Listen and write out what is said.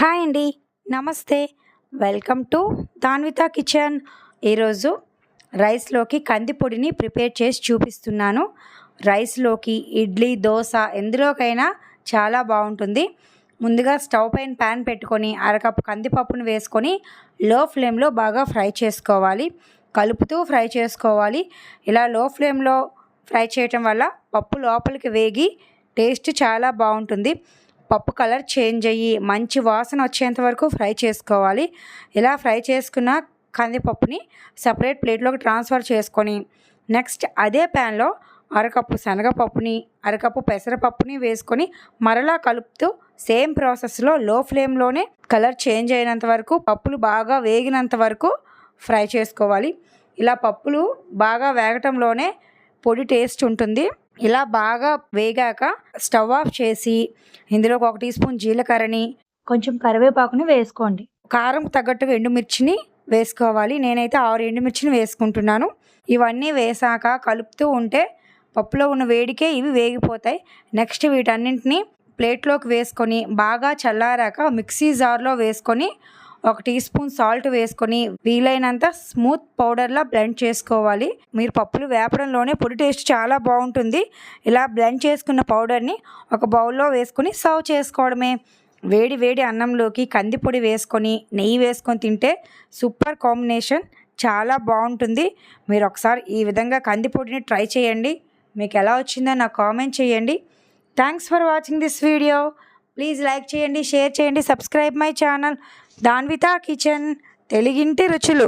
Hi అండి. నమస్తే. Welcome to Danvitha kitchen. ఈరోజు రైస్లోకి కందిపొడిని ప్రిపేర్ చేసి చూపిస్తున్నాను. రైస్లోకి ఇడ్లీ దోశ ఎందులోకైనా చాలా బాగుంటుంది. ముందుగా స్టవ్ పైన ప్యాన్ పెట్టుకొని అరకప్పు కందిపప్పును వేసుకొని లో ఫ్లేమ్లో బాగా ఫ్రై చేసుకోవాలి. కలుపుతూ ఫ్రై చేసుకోవాలి. ఇలా లో ఫ్లేమ్లో ఫ్రై చేయటం వల్ల పప్పు లోపలికి వేగి టేస్ట్ చాలా బాగుంటుంది. పప్పు కలర్ చేంజ్ అయ్యి మంచి వాసన వచ్చేంత వరకు ఫ్రై చేసుకోవాలి. ఇలా ఫ్రై చేసుకున్న కందిపప్పుని సపరేట్ ప్లేట్లోకి ట్రాన్స్ఫర్ చేసుకొని నెక్స్ట్ అదే ప్యాన్లో అరకప్పు శనగపప్పుని అరకప్పు పెసరపప్పుని వేసుకొని మరలా కలుపుతూ సేమ్ ప్రాసెస్లో లో ఫ్లేమ్లోనే కలర్ చేంజ్ అయినంత వరకు పప్పులు బాగా వేగినంత వరకు ఫ్రై చేసుకోవాలి. ఇలా పప్పులు బాగా వేగటంలోనే పొడి టేస్ట్ ఉంటుంది. ఇలా బాగా వేగాక స్టవ్ ఆఫ్ చేసి ఇందులో ఒక టీ స్పూన్ జీలకర్రని కొంచెం కరివేపాకుని వేసుకోండి. కారం తగ్గట్టుగా ఎండుమిర్చిని వేసుకోవాలి. నేనైతే ఆరు ఎండుమిర్చిని వేసుకుంటున్నాను. ఇవన్నీ వేసాక కలుపుతూ ఉంటే పప్పులో ఉన్న వేడికే ఇవి వేగిపోతాయి. నెక్స్ట్ వీటన్నింటినీ ప్లేట్లోకి వేసుకొని బాగా చల్లారాక మిక్సీ జార్లో వేసుకొని ఒక టీ స్పూన్ సాల్ట్ వేసుకొని వీలైనంత స్మూత్ పౌడర్లా బ్లెండ్ చేసుకోవాలి. మీరు పప్పులు వేపడంలోనే పొడి టేస్ట్ చాలా బాగుంటుంది. ఇలా బ్లెండ్ చేసుకున్న పౌడర్ని ఒక బౌల్లో వేసుకొని సర్వ్ చేసుకోవడమే. వేడి వేడి అన్నంలోకి కందిపొడి వేసుకొని నెయ్యి వేసుకొని తింటే సూపర్ కాంబినేషన్. చాలా బాగుంటుంది. మీరు ఒకసారి ఈ విధంగా కందిపొడిని ట్రై చేయండి. మీకు ఎలా వచ్చిందో నాకు కామెంట్ చేయండి. Thanks for watching this video. Please like చేయండి షేర్ చేయండి subscribe my channel. Danvitha kitchen తెలుగింటి రుచులు.